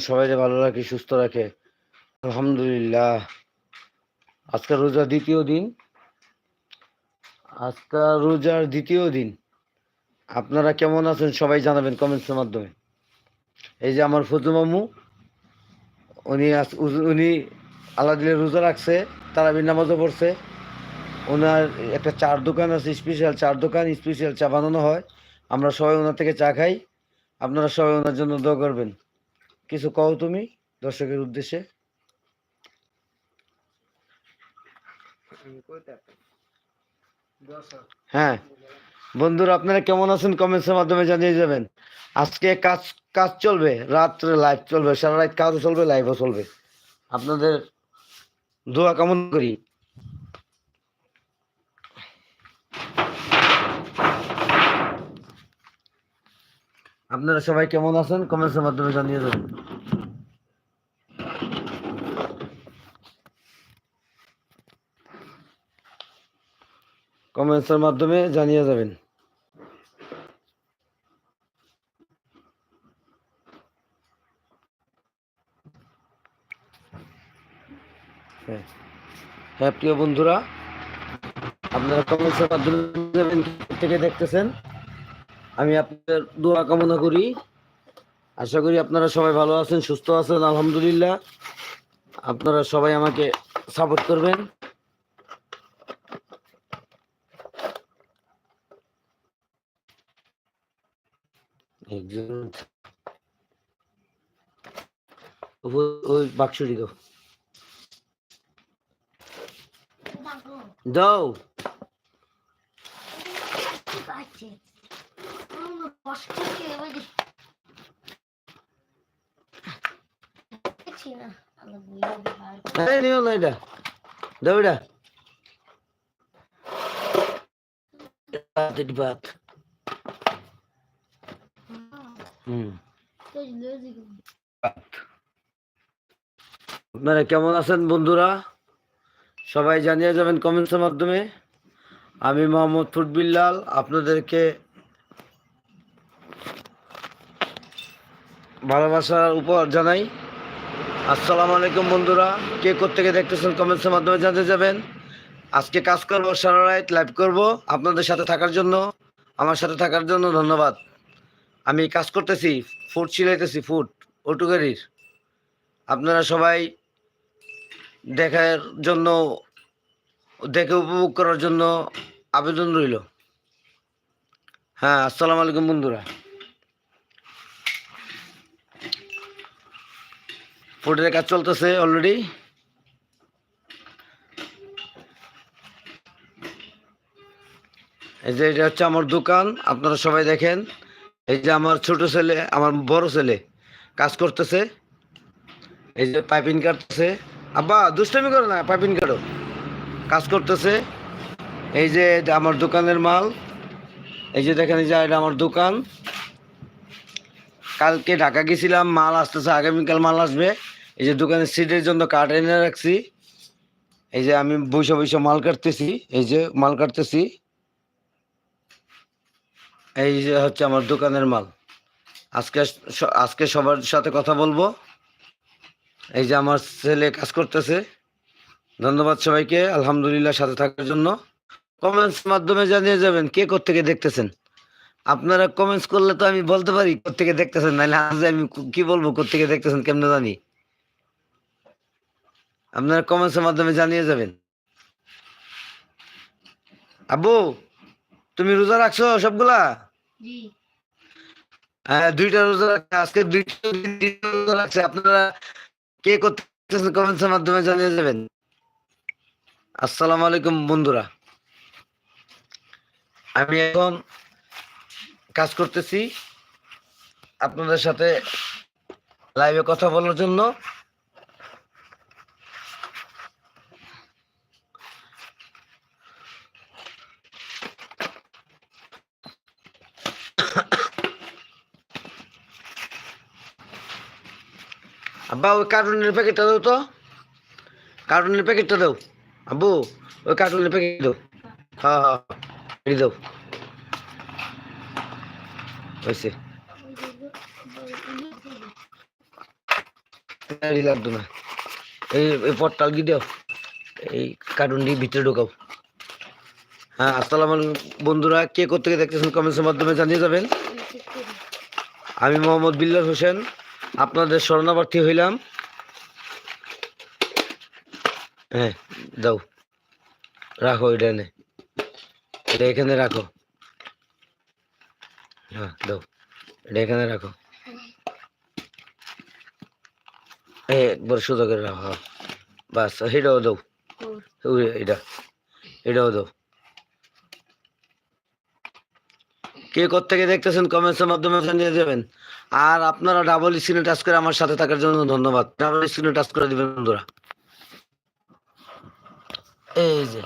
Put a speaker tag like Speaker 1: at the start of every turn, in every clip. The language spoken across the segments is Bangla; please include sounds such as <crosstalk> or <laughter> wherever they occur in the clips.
Speaker 1: সবাই ভালো রাখে, সুস্থ রাখে। আলহামদুলিল্লাহ। আজকে রোজা দ্বিতীয় দিন। আজকে রোজার দ্বিতীয় দিন। আপনারা কেমন আছেন সবাই জানাবেন কমেন্টসের মাধ্যমে। এই যে আমার ফজু মামু, উনি উনি আল্লাহ দিলে রোজা রাখছে, তারাবির নামাজও পড়ছে। ওনার একটা চার দোকান আছে, স্পেশাল চার দোকান, স্পেশাল চা বানানো হয়। আমরা সবাই ওনার থেকে চা খাই। আপনারা সবাই ওনার জন্য দোয়া করবেন। কিছু কও তুমি দর্শকের উদ্দেশ্যে? হ্যাঁ। বন্ধুরা আপনারা কেমন আছেন? কমেন্টসের মাধ্যমে জানিয়ে যাবেন। আজকে কাজ কাজ চলবে রাত্রে লাইভ চলবে সারা রাত কাজও চলবে লাইভও চলবে। আপনাদের দোয়া কেমন করি। আপনারা সবাই কেমন আছেন? কমেন্টসের মাধ্যমে জানিয়ে দেবেন। কমেন্টসের মাধ্যমে জানিয়ে যাবেন হ্যাঁ। হ্যাঁ প্রিয় বন্ধুরা, আপনারা কমেন্টসের মাধ্যমে থেকে দেখতেছেন? আমি আপনাদের দোয়া কামনা করি। আশা করি আপনারা সবাই ভালো আছেন, সুস্থ আছেন, আলহামদুলিল্লাহ। আপনারা সবাই আমাকে সাপোর্ট করবেন। ওই বাক্সটি দাও। দাও।
Speaker 2: কষ্ট না
Speaker 1: এই নিও না এটা দাও এটা হুম আপনারা কেমন আছেন বন্ধুরা সবাই জানিয়ে যাবেন কমেন্টসের মাধ্যমে আমি মোহাম্মদ ফুটবিল্লাল আপনাদেরকে ভালোবাসার উপহার জানাই। আসসালামু আলাইকুম বন্ধুরা, কে কোথেকে দেখতেছেন কমেন্টসের মাধ্যমে জানতে যাবেন। আজকে কাজ করব, সারা রাত লাইভ করব আপনাদের সাথে থাকার জন্য। আমার সাথে থাকার জন্য ধন্যবাদ। আমি কাজ করতেছি ফুড সিলাইতেছি ফুড গাড়ির আপনারা সবাই দেখার জন্য, দেখে উপভোগ করার জন্য আবেদন রইল। হ্যাঁ আসসালামু আলাইকুম বন্ধুরা। ফুডের কাজ চলতেছে অলরেডি এই যে এটা হচ্ছে আমার দোকান, আপনারা সবাই দেখেন। এই যে আমার ছোট ছেলে, আমার বড় ছেলে কাজ করতেছে। এই যে পাইপিং কাটতেছে। আব্বা, দুষ্টামি করো না, পাইপিং কাটো। কাজ করতেছে। এই যে আমার দোকানের মাল। এই যে দেখেন, এই যে এটা আমার দোকান। কালকে ঢাকা গেছিলাম, মাল আসতেছে, আগামীকাল মাল আসবে। এই যে দোকানের সিটের জন্য কাঠ এনে রাখছি। এই যে আমি বৈশা বৈশা মাল কাটতেছি, এই যে মাল কাটতেছি। এই যে হচ্ছে আমার দোকানের মাল। আজকে আজকে সবার সাথে কথা বলব। এই যে আমার ছেলে কাজ করতেছে। ধন্যবাদ সবাইকে, আলহামদুলিল্লাহ সাথে থাকার জন্য। কমেন্টস মাধ্যমে জানিয়ে যাবেন, কে কোথেকে দেখতেছেন? আপনারা কমেন্টস করলে তো আমি বলতে পারি কোথেকে দেখতেছেন, নাহলে আজ আমি কু- কি বলব কোথেকে দেখতেছেন কেমনে জানি। আপনারা কমেন্টসের মাধ্যমে জানিয়ে যাবেন। আব্বু তুমি রোজা রাখছো সবগুলা? হ্যাঁ দুইটা রোজা রাখছে আজকে দুইটা রোজা রাখছে। আপনারা কে করতেছেন কমেন্টসের মাধ্যমে জানিয়ে যাবেন। আসসালামু আলাইকুম বন্ধুরা। আমি এখন কাজ করতেছি আপনাদের সাথে লাইভে কথা বলার জন্য। আব্বা, ওই কার্টুনের প্যাকেটটা দাও তো। কার্টুনের প্যাকেটটা দাও। আব্বু, ওই কার্টুনের প্যাকেট দাও। হ্যাঁ হ্যাঁ দাও। হয়েছে লাগতো না। এই এই পটটাল কি দাও। এই কার্টুনটি ভিতরে ঢোকাও। হ্যাঁ আসসালামু বন্ধুরা, কে কোথেকে দেখতেছেন কমেন্টসের মাধ্যমে জানিয়ে যাবেন।
Speaker 2: আমি
Speaker 1: মোহাম্মদ বিল্লাল হোসেন। আপনাদের শরণার্থী হইলাম। হ্যাঁ দাও। রাখো এটা এনে। এটা এখানে রাখো। হ্যাঁ দাও। এটা এখানে রাখো। একবার সোজা করে রাখো। হ্যাঁ। বাস এটাও দাও। এটা। এটাও দাও। কে থেকে দেখতেছেন কমেন্টসের মাধ্যমে জানিয়ে দেবেন। আর আপনারা ডাবল স্ক্রিনে টাচ করে আমার সাথে থাকার জন্য ধন্যবাদ। ডাবল স্ক্রিনে টাচ করে দিবেন বন্ধুরা। এই যে,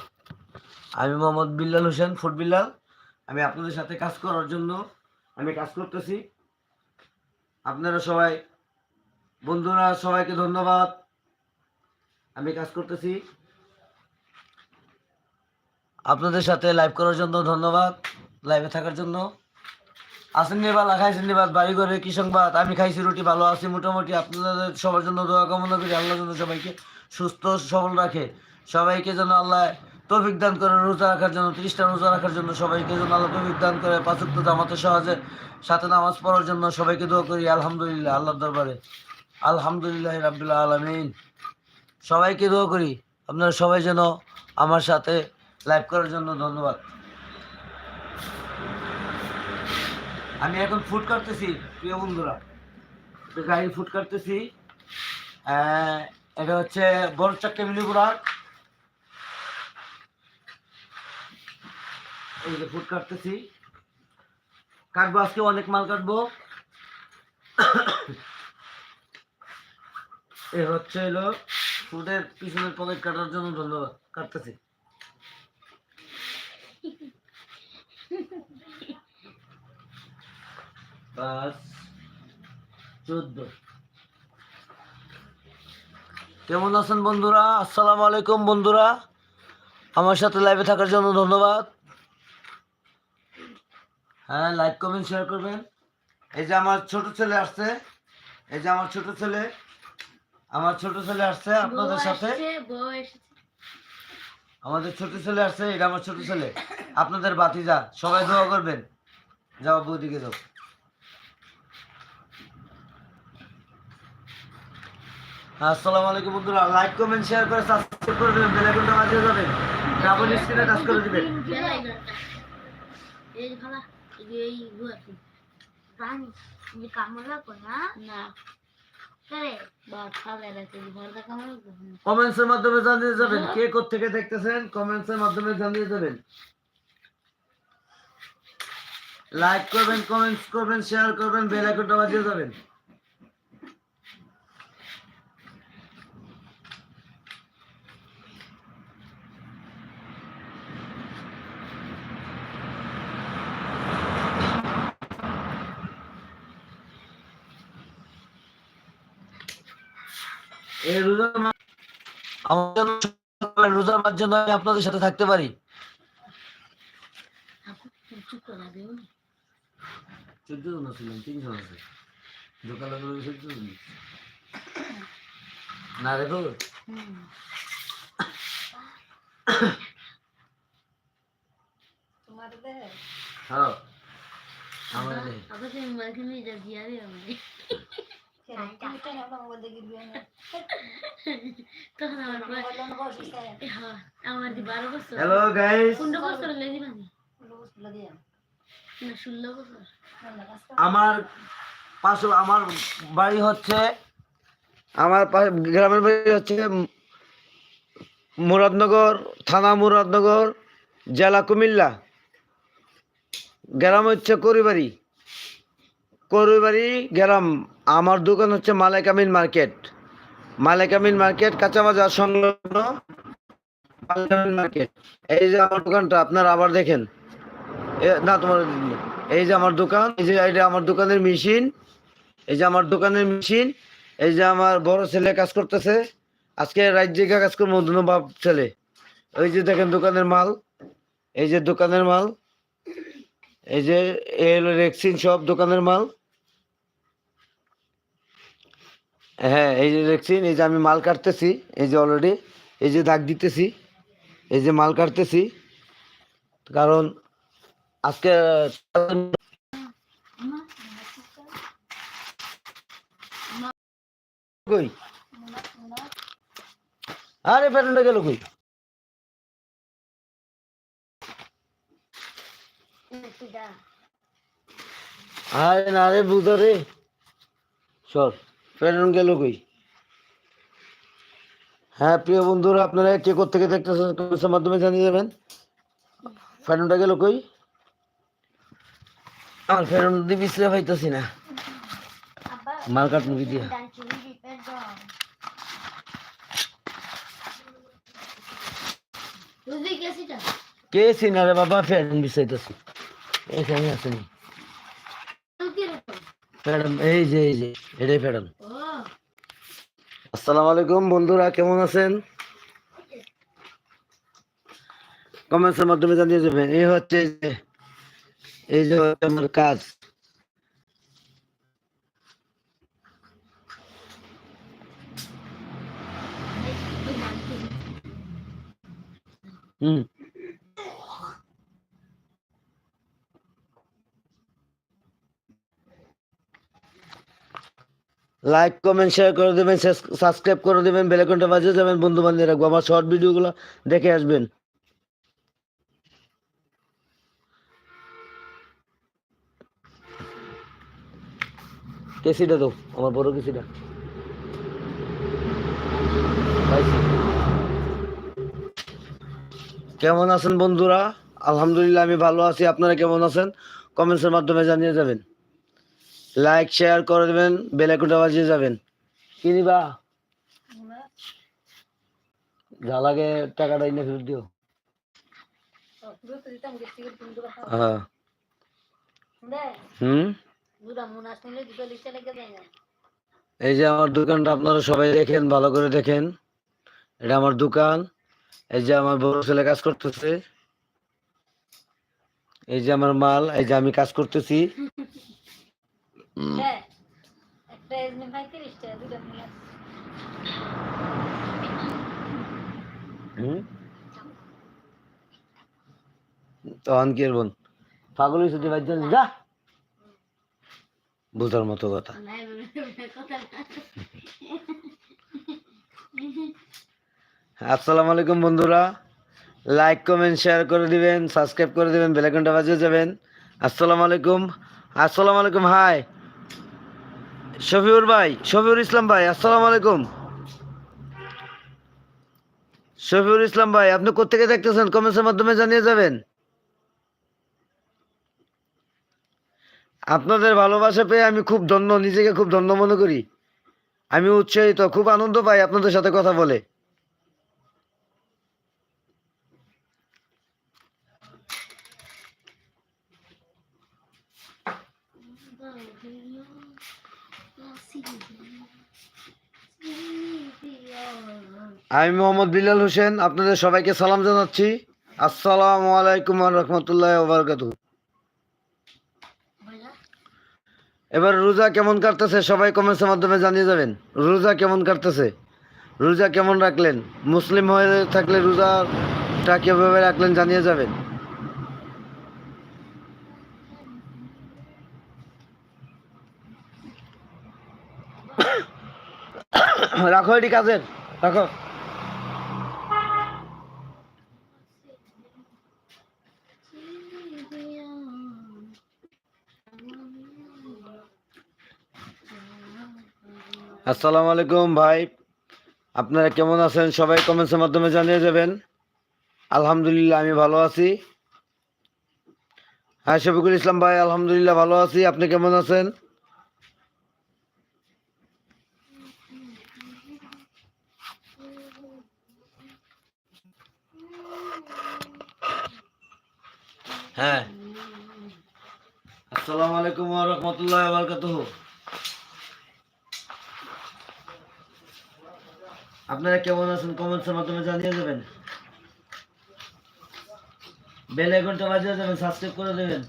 Speaker 1: আমি মোহাম্মদ বিল্লাল হোসেন, ফুট বিল্লাল। আমি আপনাদের সাথে কাজ করার জন্য আমি কাজ করতেছি। আপনারা সবাই, বন্ধুরা সবাইকে ধন্যবাদ। আমি কাজ করতেছি। আপনাদের সাথে লাইভ করার জন্য ধন্যবাদ। লাইভে থাকার জন্য। আসেন নিবাদ খাইছেন নিবাদ বাড়ি ঘরে কি সংবাদ? আমি খাইছি রুটি, ভালো আছি মোটামুটি। আপনাদের সবার জন্য দোয়া কামনা করি, আল্লাহ যেন সবাইকে সুস্থ, সবল রাখে। সবাইকে যেন আল্লাহ তৌফিক দান করে, রোজা রাখার জন্য, ত্রিশটা রোজা রাখার জন্য সবাইকে যেন আল্লাহ তৌফিক দান করে, পাঁচক্ত জামাতে সহজে সাথে নামাজ পড়ার জন্য সবাইকে দোয়া করি, আলহামদুলিল্লাহ, আল্লাহর দরবারে। আলহামদুলিল্লাহ রাব্বিল আলামিন। সবাইকে দোয়া করি, আপনারা সবাই যেন আমার সাথে লাইভ করার জন্য ধন্যবাদ। আমি এখন ফুড কাটতেছি প্রিয় বন্ধুরা। গাড়ি ফুড কাটতেছি এটা হচ্ছে বড় চারটে মিলিগুড়ার এই ফুড কাটতেছি কাটবো, আজকে অনেক মাল কাটবো। এ হচ্ছে হলো ফুডের পিছনের পকেট কাটার জন্য ধন্যবাদ। কাটতেছি। পাঁচ চোদ্দ। কেমন আছেন বন্ধুরা? আসসালামু আলাইকুম বন্ধুরা। আমার সাথে লাইভে থাকার জন্য ধন্যবাদ। হ্যাঁ লাইক কমেন্ট শেয়ার করবেন। এই যে আমার ছোট ছেলে আসছে। এই যে আমার ছোট ছেলে। আমার ছোট ছেলে আসছে আপনাদের সাথে। আমাদের ছোট ছেলে আসছে এটা আমার ছোট ছেলে। আপনাদের বাতিজা সবাই দোয়া করবেন। যাও বৌদিকে যাও আসসালামু আলাইকুম বন্ধুরা লাইক কমেন্ট শেয়ার করে সাবস্ক্রাইব করে দেবেন বেল আইকনটা বাজিয়ে যাবেন। ডাবল স্ক্রিনে টাচ করে দিবেন।
Speaker 2: এই
Speaker 1: যাবেন, কে দেখতেছেন লাইক করবেন কমেন্টস করবেন শেয়ার করবেন বেল আইকনটা বাজিয়ে যাবেন। এই আমার জন্য রোজার জন্য আমি আপনাদের সাথে থাকতে পারি। চোদ্দ জন ছিলেন তিনজন আছে দোকানে চোদ্দ জন। না দেখো হ্যাঁ আমার <laughs>
Speaker 2: বয়স- হ্যাঁ, বছর।
Speaker 1: হ্যালো গাইস আমার পাশে আমার বাড়ি হচ্ছে আমার গ্রামের বাড়ি হচ্ছে মুরাদনগর থানা মুরাদনগর জেলা কুমিল্লা। গ্রাম হচ্ছে করিবাড়ি। করিবাড়ি গ্রাম। আমার দোকান হচ্ছে মালাইকামিন মার্কেট। মালাইকামিন মার্কেট, কাঁচা বাজার সংলগ্ন মালাইকামিন মার্কেট। এই যে আমার দোকানটা, আপনারা আবার দেখেন। না, তোমার এই যে আমার দোকান, এই যে এটা আমার দোকানের মেশিন। এই যে আমার দোকানের মেশিন, এই যে আমার বড় ছেলে কাজ করতেছে। আজকে রাজ্যে কাজ করব ধন্যবাদ ছেলে। ওই যে দেখেন দোকানের মাল, এই যে দোকানের মাল। এই যে এ হলো রেক্সিন সব দোকানের মাল। হ্যাঁ এই যে দেখছেন, এই যে আমি মাল কাটতেছি, এই যে অলরেডি এই যে দাগ দিতেছি, এই যে মাল কাটতেছি। কারণ আজকে আরে প্যারেন্টটা গেল কই? আরে না রে বুঝা রে। সর। প্যারেন্ট গেল কই? হ্যাঁ প্রিয় বন্ধুরা আপনারা কে থেকে দেখতেছেন কমেন্টের মাধ্যমে জানিয়ে যাবেন ফ্যানটা গেল কই? আমার ফ্যান দিয়ে বিছলে পাইতেছি না। মাল কাট মুখি দিয়া? কে সিনারে বাবা? ফ্যান বিছাইতেছি এখানে আসেনি ম্যাডাম এই যে এই যে এটাই ম্যাডাম আসসালামু আলাইকুম বন্ধুরা কেমন আছেন? কমেন্টসের মাধ্যমে জানিয়ে যাবেন এই হচ্ছে এই যে এই যে হচ্ছে আমার কাজ। হুম। লাইক কমেন্ট শেয়ার করে দেবেন সাবস্ক্রাইব করে দেবেন বেলাকনটা বাজিয়ে যাবেন, বন্ধু বান্ধবী রাখব আমার শর্ট ভিডিওগুলো দেখে আসবেন। কেসিটা তো আমার বড় কেসিটা। কেমন আছেন বন্ধুরা? আলহামদুলিল্লাহ, আমি ভালো আছি। আপনারা কেমন আছেন? কমেন্টসের মাধ্যমে জানিয়ে যাবেন। লাইক শেয়ার করে দেবেন বেল আইকনটা বাজিয়ে যাবেন। কি নিবা যা লাগে টাকাটা এনে ফেরত দিও। হ্যাঁ। হুম? এই যে আমার দোকানটা আপনারা সবাই দেখেন, ভালো করে দেখেন। এটা আমার দোকান। এই যে আমার বড় ছেলে কাজ করতেছে। এই যে আমার মাল, এই যে আমি কাজ করতেছি। হুম তখন কি বোন পাগল হয়েছে তুই বাড়িতে যা বুঝার মতো কথা আসসালামু আলাইকুম বন্ধুরা লাইক কমেন্ট শেয়ার করে দিবেন সাবস্ক্রাইব করে দিবেন বেলাকনটা বাজিয়ে যাবেন আসসালামু আলাইকুম আসসালামু আলাইকুম হাই শফিউর ভাই, শফিউর ইসলাম ভাই, আসসালামু আলাইকুম। শফিউর ইসলাম ভাই, আপনি কোথেকে দেখতেছেন? কমেন্টসের মাধ্যমে জানিয়ে যাবেন। আপনাদের ভালোবাসা পেয়ে আমি খুব ধন্য, নিজেকে খুব ধন্য মনে করি। আমি উৎসাহিত, খুব আনন্দ পাই আপনাদের সাথে কথা বলে। আমি মোহাম্মদ বিলাল হোসেন, আপনাদের সবাইকে সালাম জানাচ্ছি। আসসালামু আলাইকুম রহমতুল্লাহ ওবরকাত এবার রোজা কেমন কাটতেছে সবাই কমেন্টসের মাধ্যমে জানিয়ে যাবেন। রোজা কেমন কাটতেছে? রোজা কেমন রাখলেন? মুসলিম হয়ে থাকলে রোজাটা কীভাবে রাখলেন জানিয়ে যাবেন। <coughs> রাখো এটি কাজের, রাখো। আসসালামু আলাইকুম ভাই। আপনারা কেমন আছেন? সবাই কমেন্টসের মাধ্যমে জানিয়ে যাবেন আলহামদুলিল্লাহ, আমি ভালো আছি। হ্যাঁ শফিকুল ইসলাম ভাই, আলহামদুলিল্লাহ ভালো আছি। আপনি কেমন আছেন? হ্যাঁ। আসসালামু আলাইকুম ওয়া রাহমাতুল্লাহি ওয়া বারাকাতুহু। আপনারা কেমন আছেন কমেন্টসের মাধ্যমে জানিয়ে দেবেন। বেল আইকনটা বাজিয়ে দেবেন সাবস্ক্রাইব করে দেবেন।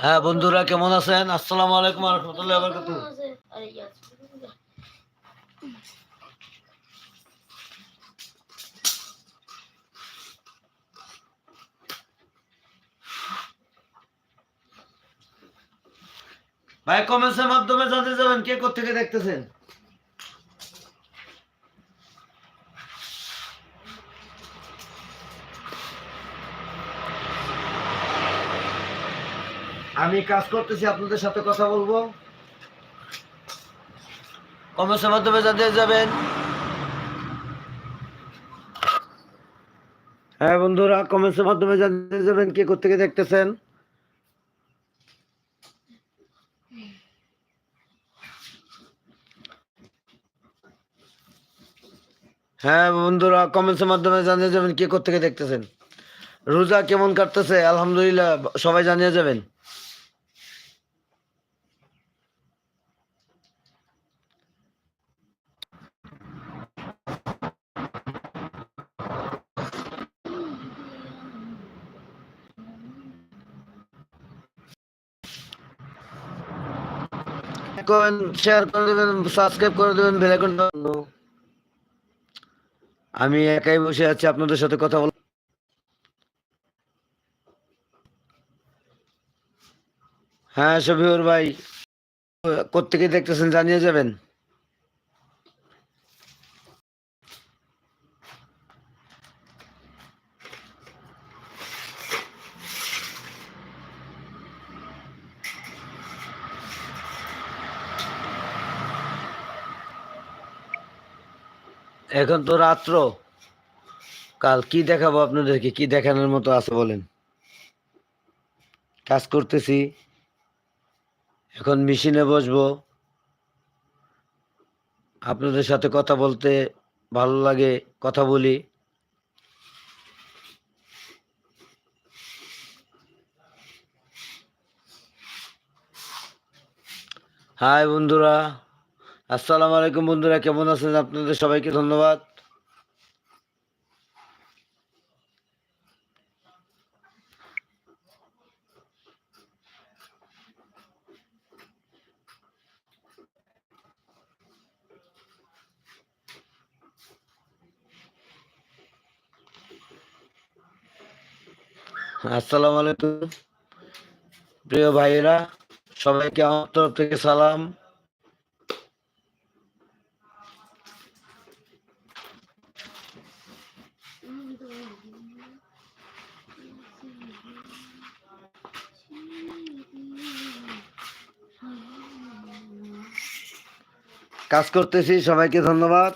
Speaker 1: হ্যাঁ বন্ধুরা কেমন আছেন? আসসালামু আলাইকুম রহমতুল্লাহ বারকাতুহ। ভাই কমেন্টসের মাধ্যমে জানতে যাবেন কে কোথেকে দেখতেছেন? আমি কাজ করতেছি, আপনাদের সাথে কথা বলব। কমেন্টসের মাধ্যমে যাবেন। হ্যাঁ বন্ধুরা কমেন্টসের মাধ্যমে জানতে যাবেন কে কোথেকে দেখতেছেন। হ্যাঁ বন্ধুরা কমেন্টসের মাধ্যমে জানিয়ে যাবেন কে কোথেকে দেখতেছেন। রোজা কেমন কাটতেছে? আলহামদুলিল্লাহ, সবাই জানিয়ে যাবেন। শেয়ার করে দেবেন সাবস্ক্রাইব করে দেবেন বেল আইকনটা আমি একাই বসে আছি আপনাদের সাথে কথা বল হ্যাঁ শফিউর ভাই কোথেকে দেখতেছেন জানিয়ে যাবেন? এখন তো রাত্র। কাল কি দেখাবো আপনাদেরকে? কি দেখানোর মতো আছে বলেন। কাজ করতেছি। এখন মেশিনে বসবো। আপনাদের সাথে কথা বলতে ভালো লাগে, কথা বলি। হাই বন্ধুরা। আসসালামু আলাইকুম বন্ধুরা, কেমন আছেন আপনাদের সবাইকে ধন্যবাদ। আসসালামু আলাইকুম। প্রিয় ভাইয়েরা, সবাইকে আমার তরফ থেকে সালাম। কাজ করতেছি সবাইকে ধন্যবাদ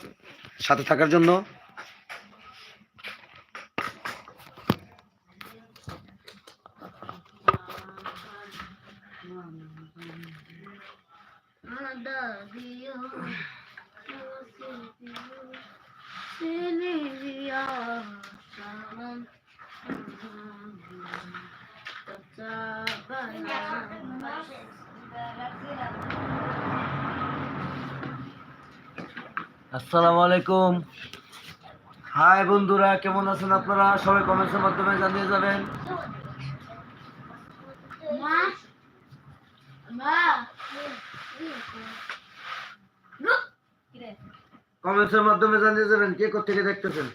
Speaker 1: সাথে থাকার জন্য
Speaker 2: আদা দিও সিলিয়া সালাম
Speaker 1: আসসালামু আলাইকুম হাই বন্ধুরা কেমন আছেন আপনারা? সবাই কমেন্টসের মাধ্যমে জানিয়ে যাবেন। কমেন্টসের মাধ্যমে জানিয়ে যাবেন, কে কোথেকে দেখতেছেন?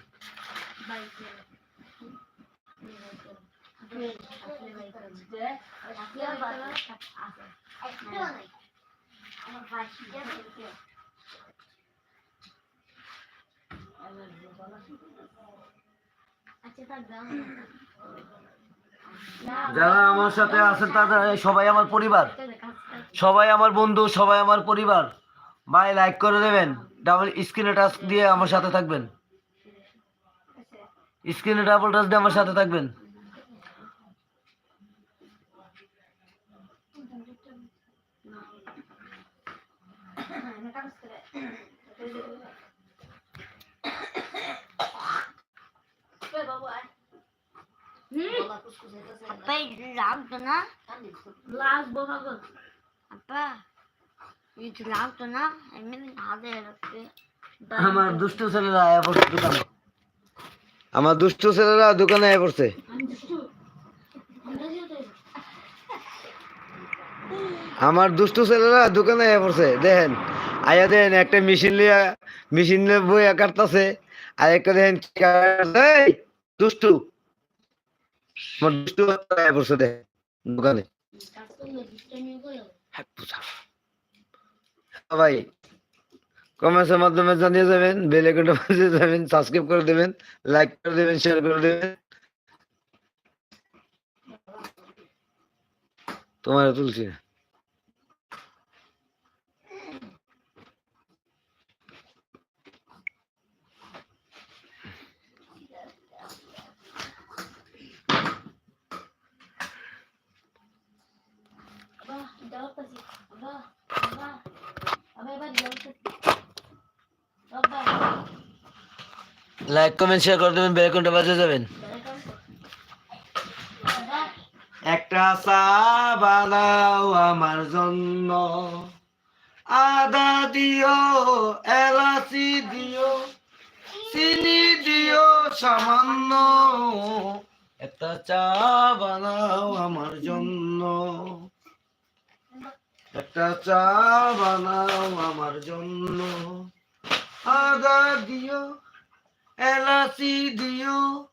Speaker 1: যারা আমার সাথে আছেন তারা সবাই আমার পরিবার। সবাই আমার বন্ধু, সবাই আমার পরিবার। ভাই লাইক করে দেবেন। ডাবল স্ক্রিনে টাচ দিয়ে আমার সাথে থাকবেন। স্ক্রিনে ডাবল টাচ দিয়ে আমার সাথে থাকবেন। <coughs> আমার দুষ্ট ছেলেরা আয়া পড়ছে দোকানে আমার দুষ্ট ছেলেরা দোকানে আয়া পড়ছে আমার দুষ্টু ছেলেরা দোকানে আয়া পড়ছে দেখেন আয়া দেখেন একটা মেশিন লিয়া মেশিন লিয়ে বইয়া কাটতাছে আর একটা দেখেন। দুষ্টু আমার দুষ্টু বাচ্চা পড়ছে দোকানে হ্যাঁ। হ্যাঁ ভাই কমেন্টসের মাধ্যমে জানিয়ে যাবেন বেল আইকনটা বাজিয়ে যাবেন সাবস্ক্রাইব করে দেবেন লাইক করে দেবেন শেয়ার করে দেবেন তোমার তুলছি না।
Speaker 2: বাহ দাও পাশে বাহ বাহ আবার এবার দাও পাশে বাবা
Speaker 1: লাইক কমেন্ট শেয়ার করে দেবেন বেল আইকনটা বাজিয়ে যাবেন। একটা চা বানাও আমার জন্য। আদা দিও এলাচি দিও চিনি দিও সামান্য। একটা চা বানাও আমার জন্য। একটা চা বানাও আমার জন্য। আদা দিও, এলাচি দিও,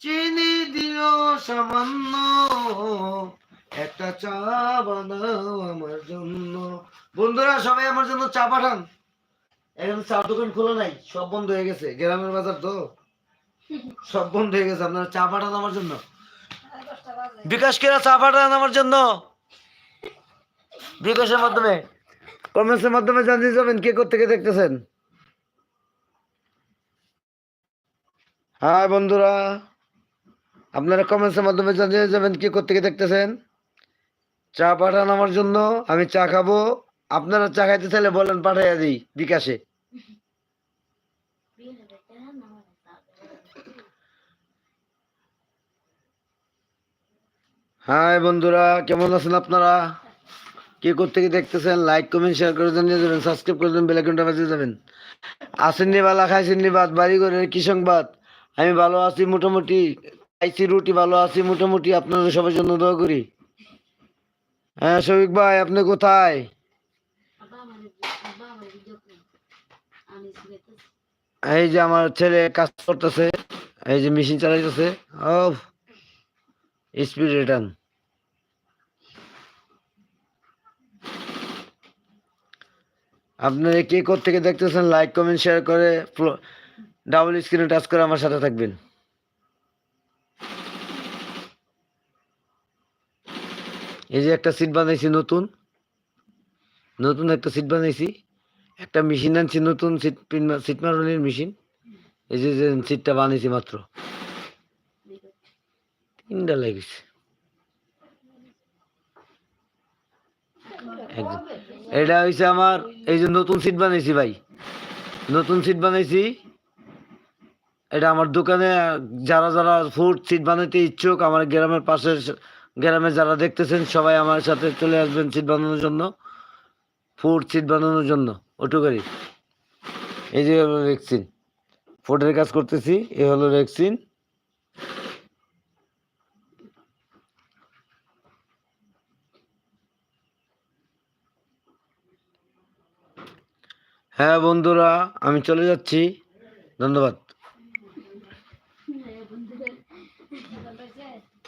Speaker 1: চিনি দিও সামান্য। একটা চা বানাও আমার জন্য। বন্ধুরা, সবাই আমার জন্য চা পাঠান। এখন চা দোকান খোলা নাই, সব বন্ধ হয়ে গেছে। গ্রামের বাজার তো। সব বন্ধ হয়ে গেছে, আপনারা চা পাঠান আমার জন্য। বিকাশ কেরা চা পাঠান আমার জন্য? মাধ্যমে। কমেন্টসের মাধ্যমে যাবেন কে দেখতেছেন? হ্যাঁ বন্ধুরা, আপনারা কমেন্টসের মাধ্যমে জানিয়ে যাবেন দেখতেছেন? চা পাঠান আমার জন্য, আমি চা খাব। আপনারা চা খাইতে চাইলে বলেন, পাঠাইয়া দিই বিকাশে। হাই বন্ধুরা, কেমন আছেন আপনারা? কে থেকে দেখতেছেন লাইক কমেন্ট শেয়ার করে জানিয়ে যাবেন সাবস্ক্রাইব করে দেবেন বেলাইকনটা বাজিয়ে যাবেন আসেননি বালা খাইছেননি বাদ, বাড়ি করে কি সংবাদ? আমি ভালো আছি মোটামুটি, খাইছি রুটি, ভালো আছি মোটামুটি, আপনাদের সবার জন্য দোয়া করি। হ্যাঁ শফিক ভাই, আপনি কোথায়? এই যে আমার ছেলে কাজ করতেছে, এই যে মেশিন চালাইতেছে ও স্পিড রিটার্ন আপনারা কে থেকে দেখতেছেন লাইক কমেন্ট শেয়ার করে ডাবল স্ক্রিনে টাচ করে আমার সাথে থাকবেন। এই যে একটা সিট বানাইছি নতুন। নতুন একটা সিট বানাইছি। একটা মেশিন আনছি নতুন সিট সিট মারনের মেশিন এই যে যে সিটটা বানিয়েছি মাত্র। তিনটা লেগেছে একদম। এটা হয়েছে আমার এই যে নতুন সিট বানাইছি ভাই। নতুন সিট বানাইছি। এটা আমার দোকানে যারা যারা ফুড সিট বানাইতে ইচ্ছুক, আমার গ্রামের পাশে গ্রামে যারা দেখতেছেন, সবাই আমার সাথে চলে আসবেন সিট বানানোর জন্য। ফুড সিট বানানোর জন্য ওটুকারি এই যে হলো রেক্সিন ফুডের কাজ করতেছি, এ হলো রেক্সিন হ্যাঁ বন্ধুরা আমি চলে যাচ্ছি। ধন্যবাদ।